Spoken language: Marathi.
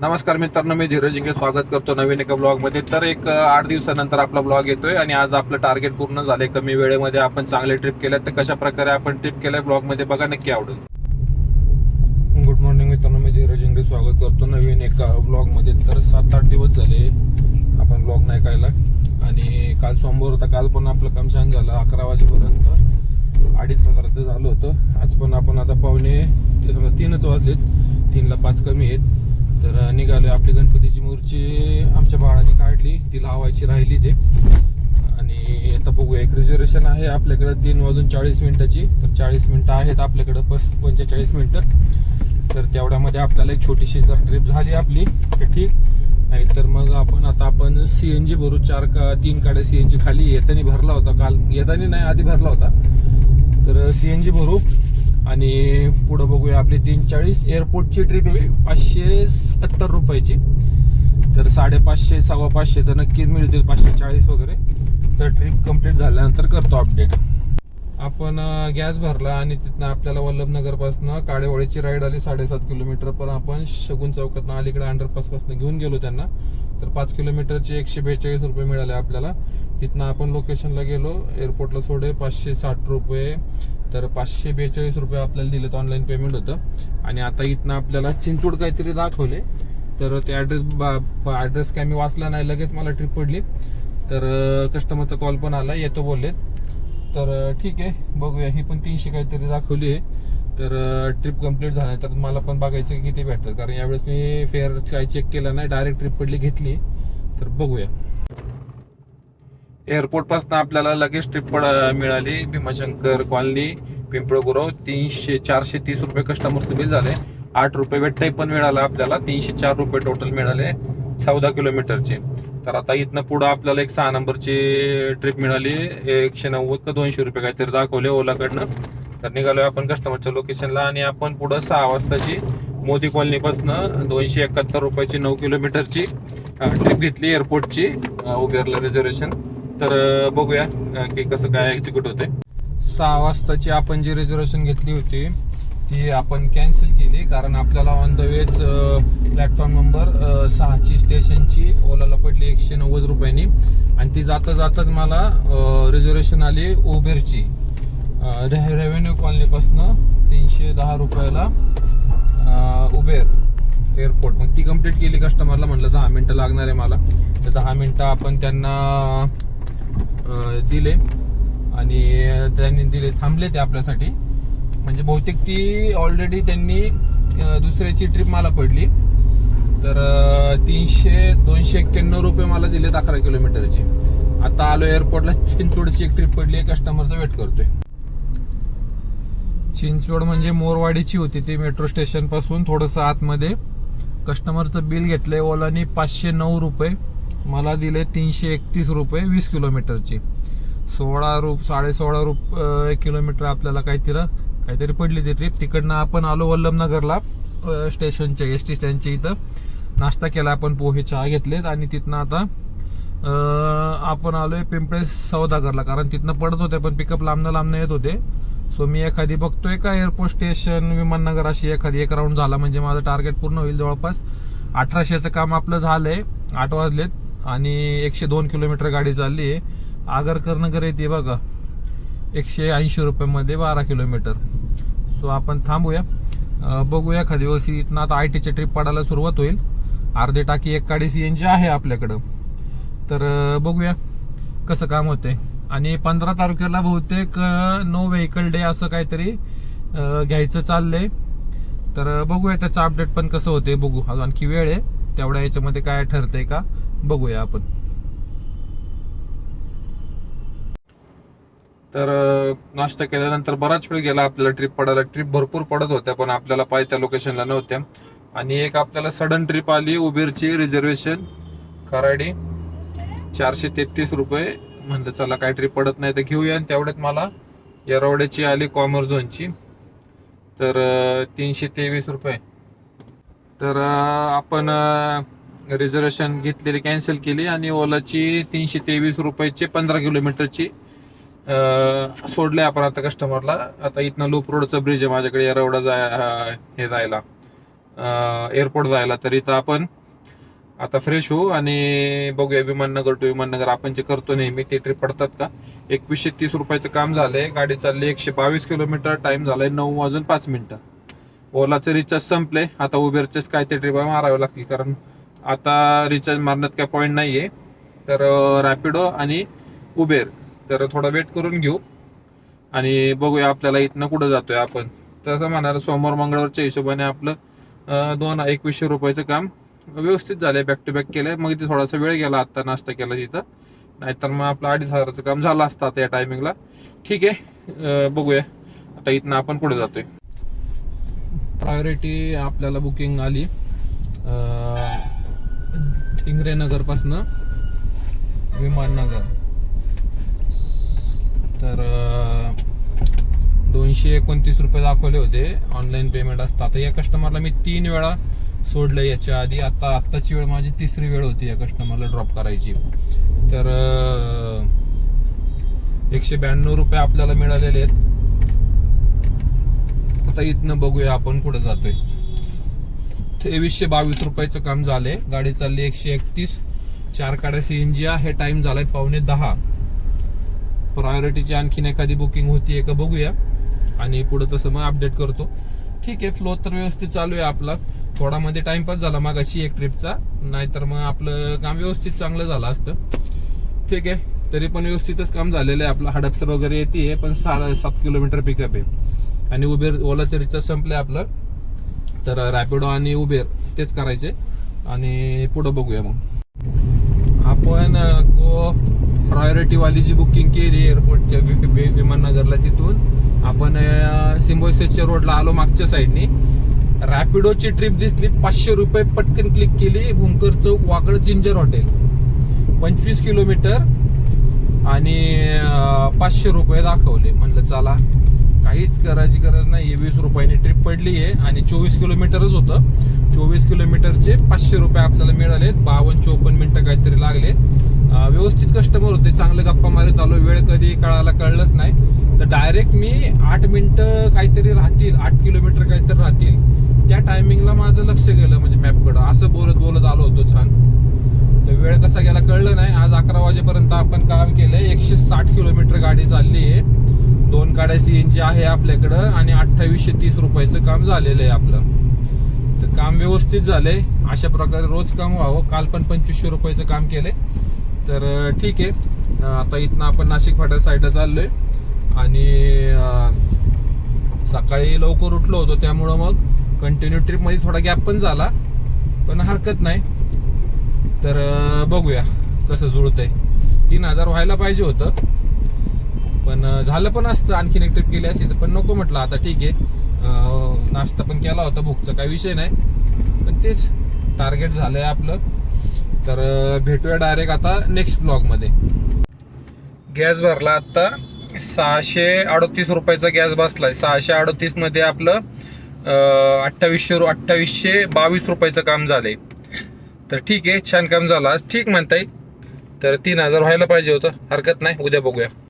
नमस्कार मित्रांनो मी धीरज इंगे स्वागत करतो नवीन एका ब्लॉगमध्ये तर एक आठ दिवसानंतर आपला ब्लॉग येतोय आणि आज आपलं टार्गेट पूर्ण झाले कमी वेळेमध्ये आपण चांगले ट्रिप केल्या तर कशा प्रकारे आपण ट्रिप केल्या ब्लॉगमध्ये बघा नक्की आवडेल गुड मॉर्निंग मित्रांनो मी धीरज इंगे स्वागत करतो नवीन एका ब्लॉगमध्ये तर सात आठ दिवस झाले आपण ब्लॉग नाही कायला आणि काल सोमवार होता काल पण आपलं काम छान झालं अकरा वाजेपर्यंत अडीच हजाराचं झालं होतं. आज पण आपण आता पावणे ते समजा तीनच वाजलेत तीनला पाच कमी आहेत. तर निघाले आपली गणपतीची मूर्ती आमच्या बाळाने काढली. ती लावायची राहिली ते आणि आता बघूया एक रिझर्वेशन आहे आपल्याकडे तीन वाजून चाळीस मिनिटाची. तर चाळीस मिनिटं आहेत आपल्याकडे बस पंचेचाळीस मिनिटं. तर तेवढ्यामध्ये आपल्याला एक छोटीशी जर ट्रिप झाली आपली तर ठीक. नाहीतर मग आपण आता आपण सीएनजी भरू. चार का तीन काड्या सीएनजी खाली. येतानी भरला होता काल. येतानी नाही आधी भरला होता. तर सीएनजी भरू. आणि पुढं बघूया आपली तीन चाळीस एअरपोर्टची ट्रिप आहे. पाचशे सत्तर रुपयाची. तर साडेपाचशे सव्वा पाचशे तर नक्कीच मिळतील पाचशे चाळीस वगैरे. तर ट्रिप कंप्लीट झाल्यानंतर करतो अपडेट आपण गॅस भरला आणि तिथनं आपल्याला वल्लभनगरपासनं काळेवाळीची राईड आली साडेसात किलोमीटर. पण आपण शगुन चौकातनं अलीकडे अंडरपासपासून घेऊन गेलो त्यांना. तर पाच किलोमीटरचे एकशे बेचाळीस रुपये मिळाले आपल्याला. तिथनं आपण लोकेशनला गेलो एअरपोर्टला सोडे पाचशे साठ रुपये. तर पाचशे बेचाळीस रुपये आपल्याला दिलेत ऑनलाईन पेमेंट होतं. आणि आता इथनं आपल्याला चिंचवड काहीतरी दाखवले. तर ते ॲड्रेस ॲड्रेस काय मी वाचला नाही लगेच मला ट्रिप पडली. तर कस्टमरचा कॉल पण आला येतो बोलले तर ठीक आहे बघूया. ही पण तीनशे काहीतरी दाखवली आहे. तर ट्रिप कंप्लीट झाली तर मला पण बघायचं की किती भेटतात. कारण यावेळेस मी फेअर काय चेक केलं नाही डायरेक्ट ट्रिप पडली घेतली. तर बघूया. एअरपोर्टपासून आपल्याला लगेच ट्रिप मिळाली. भीमाशंकर कॉलनी पिंपळगुरव तीनशे चारशे तीस रुपये कस्टमरचं बिल झाले. आठ रुपये वेट पण मिळाला आपल्याला. तीनशे चार रुपये टोटल मिळाले चौदा किलोमीटरचे. तर आता इथनं पुढं आपल्याला एक सहा नंबरची ट्रिप मिळाली. एकशे नव्वद का दोनशे रुपये काहीतरी दाखवले ओलाकडनं. तर निघालोय आपण कस्टमरच्या लोकेशनला आणि आपण पुढं सहा वाजताची मोदी कॉलनीपासनं दोनशे एकाहत्तर रुपयाची नऊ किलोमीटरची ट्रिप घेतली एअरपोर्टची उबेरला रिझर्वेशन तर बघूया की कसं काय एक्झिक्यूट होते सहा वाजताची आपण जी रिझर्वेशन घेतली होती ती आपण कॅन्सल केली कारण आपल्याला ऑन द वेच प्लॅटफॉर्म नंबर सहाची स्टेशनची ओलाला पडली एकशे नव्वद रुपयांनी. आणि ती जाता जाताच मला रिझर्वेशन आली उबेरची. रे रेव्हेन्यू कॉलनीपासनं तीनशे दहा रुपयाला उबेर एअरपोर्ट मग ती कंप्लीट केली कस्टमरला म्हटलं दहा मिनटं लागणार आहे मला. तर दहा मिनटं आपण त्यांना दिले. आणि त्यांनी दिले थांबले ते आपल्यासाठी. म्हणजे बहुतेक ती ऑलरेडी त्यांनी दुसऱ्याची ट्रिप मला पडली. तर तीनशे दोनशे एक्क्याण्णव रुपये मला दिलेत अकरा किलोमीटरचे. आता आलो एअरपोर्टला चिंचवडची एक ट्रिप पडली आहे कस्टमरचा वेट करतोय. चिंचवड म्हणजे मोरवाडीची होती ती मेट्रो स्टेशनपासून थोडस आतमध्ये. कस्टमरचं बिल घेतलंय ओलानी पाचशे नऊ रुपये. मला दिले तीनशे एकतीस रुपये वीस किलोमीटरची सोळा रुप साडे सोळा रुप किलोमीटर आपल्याला काहीतरी काहीतरी पडली ती ट्रिप तिकडनं आपण आलो वल्लभनगरला स्टेशनच्या एस टी स्टँडच्या इथं. नाश्ता केला आपण पोहे चहा घेतलेत आणि तिथनं आता आपण आलोय पिंपळे सौदागरला. कारण तिथनं पडत होते पण पिकअप लांबनं लांबनं येत होते. सो मी एखादी बघतोय का एअरपोर्ट स्टेशन विमाननगर अशी एखादी एक राऊंड झाला म्हणजे माझं टार्गेट पूर्ण होईल जवळपास. अठराशेचं काम आपलं झालंय आठ वाजलेत आणि एकशे दोन किलोमीटर गाडी चालली आहे. आगरकर नगर येते बघा. एकशे ऐंशी रुपयामध्ये बारा किलोमीटर. सो आपण थांबूया. बघूया एखादी दिवस इथनं आता आय टीची ट्रिप पडायला सुरुवात होईल. अर्धे टाकी एक काडी जी आहे आपल्याकडं. तर बघूया कसं काम होते आणि पंधरा तारखेला बहुतेक नो व्हेकल डे असं काहीतरी घ्यायचं चाललंय. तर बघूया त्याचं अपडेट पण कसं होते बघू. अजून आणखी वेळ आहे. तेवढ्या याच्यामध्ये काय ठरतंय का बघूया आपण. तर नाश्ता केल्यानंतर बराच वेळ गेला आपल्याला ट्रिप पडायला. ट्रिप भरपूर पडत होत्या पण आपल्याला पाहिजे त्या लोकेशनला नव्हत्या. आणि एक आपल्याला सडन ट्रिप आली उबेरची रिझर्वेशन कराडी. चारशे तेहतीस रुपये म्हणलं चला काहीतरी पडत नाही तर घेऊया. आणि तेवढ्यात मला येरवड्याची आली कॉमर झोनची तर तीनशे तेवीस रुपये. तर आपण रिझर्वेशन घेतलेली कॅन्सल केली आणि ओलाची तीनशे तेवीस रुपयाचे पंधरा किलोमीटरची सोडले आपण आता कस्टमरला आता इथनं लूप रोडचं ब्रिज आहे माझ्याकडे येरवडा जाय हे जायला. एअरपोर्ट जायला. तर इथं आपण आता फ्रेश होऊ आणि बघूया विमाननगर टू विमाननगर. आपण जे करतो नेहमी ते ट्रिप पडतात का? एकवीसशे तीस रुपयाचं काम झालंय. गाडी चालली एकशे बावीस किलोमीटर टाइम झालाय नऊ वाजून पाच मिनिटं. ओलाचं रिचार्ज संपले आता उबेरचेच काय ते ट्रिप मारावे लागतील कारण आता रिचार्ज मारण्यात काय पॉईंट नाही आहे तर रॅपिडो आणि उबेर तर थोडा वेट करून घेऊ. आणि बघूया आपल्याला इथनं कुठं जातोय आपण. तसं म्हणाल सोमवार मंगळवारच्या हिशोबाने आपलं दोन एकवीसशे रुपयाचं काम व्यवस्थित झाले बॅक टू बॅक केले मग इथे थोडासा वेळ गेला आता नाश्ता केला तिथं. नाहीतर मग आपलं अडीच हजाराचं काम झालं असतं आता या टायमिंगला ठीक आहे बघूया. आता इथनं आपण पुढे जातोय. प्रायोरिटी आपल्याला बुकिंग आली. ठिंगरे नगर विमाननगर. तर दोनशे एकोणतीस रुपये दाखवले होते. ऑनलाईन पेमेंट असतं. आता या कस्टमरला मी तीन वेळा सोडलं याच्या आधी. आता आत्ताची वेळ माझी तिसरी वेळ होती या कस्टमरला ड्रॉप करायची. तर एकशे ब्याण्णव रुपये आपल्याला मिळालेले आहेत. आता इथनं बघूया आपण कुठे जातोय. तेवीसशे बावीस रुपयाचं काम झालंय. गाडी चालली एकशे एकतीस. चार काड्या सीएनजी हे टाइम झालाय पावणे दहा. प्रायोरिटीची आणखीन एखादी बुकिंग होती का बघूया. आणि पुढे तसं मग अपडेट करतो. ठीक आहे फ्लो तर व्यवस्थित चालू आहे आपला. थोडा मध्ये टाइमपास झाला मग अशी एक ट्रिपचा नाहीतर मग आपलं काम व्यवस्थित चांगलं झालं असतं. ठीक आहे तरी पण व्यवस्थितच काम झालेलं आहे. आपलं हडपसर वगैरे येते पण साडे सात किलोमीटर पिकअप आहे. आणि उबेर ओलाचं रिचार्ज संपलंय आपलं. तर रॅपिडो आणि उबेर तेच करायचे. आणि पुढं बघूया मग. आपण गो प्रायोरिटी जी बुकिंग केली एअरपोर्टच्या विमाननगरला तिथून आपण सिम्बोसिसच्या रोडला आलो मागच्या साईडनी. रॅपिडोची ट्रिप दिसली पाचशे रुपये पटकन क्लिक केली भूमकर चौक वाकड जिंजर हॉटेल. पंचवीस किलोमीटर आणि पाचशे रुपये दाखवले. म्हणलं चला काहीच करायची गरज नाही वीस रुपयांनी ट्रिप पडली आहे आणि चोवीस किलोमीटरच होतं. चोवीस किलोमीटरचे पाचशे रुपये आपल्याला मिळाले बावन्न चोपन्न मिनटं काहीतरी लागले व्यवस्थित कस्टमर होते चांगले गप्पा मारत आलो वेळ कधी कळायला कळलंच नाही. तर डायरेक्ट मी आठ मिनिटं काहीतरी राहतील आठ किलोमीटर काहीतरी राहतील. त्या टायमिंगला माझं लक्ष गेलं म्हणजे मॅपकडं असं बोलत बोलत आलो होतो छान. तर वेळ कसा गेला कळलं नाही. आज अकरा वाजेपर्यंत आपण काम केलंय. एकशे साठ किलोमीटर गाडी चालली आहे. दोन गाड्या सीएनजी आहे आपल्याकडं आणि अठ्ठावीसशे तीस रुपयाचं काम झालेलं आहे आपलं. तर काम व्यवस्थित झालंय. अशा प्रकारे रोज काम व्हावं. काल पण पंचवीसशे रुपयाचं काम केलंय. तर ठीक आहे. आता इथनं आपण नाशिक फाट्या साईडला चाललोय. आणि सकाळी लवकर उठलो होतो त्यामुळं मग कंटिन्यू ट्रिपमध्ये थोडा गॅप पण झाला पण हरकत नाही. तर बघूया कसं जुळतंय. तीन हजार व्हायला पाहिजे होतं पण झालं पण असतं आणखीन एक ट्रिप केली असती तर पण नको म्हटलं आता ठीक आहे. नाश्ता पण केला होता भूकचा काही विषय नाही. पण तेच टार्गेट झालंय आपलं. तर भेटूया डायरेक्ट आता नेक्स्ट ब्लॉगमध्ये गॅस भरला आत्ता. सहाशे अडतीस रुपयाचा गॅस बसलाय. सहाशे अडतीसमध्ये आपलं अठ्ठावीसशे रु- अठ्ठावीसशे बावीस रुपयाचं काम झालंय. तर ठीक आहे छान काम झालं. ठीक म्हणता येईल तर तीन हजार व्हायला पाहिजे होतं. हरकत नाही. उद्या बघूया.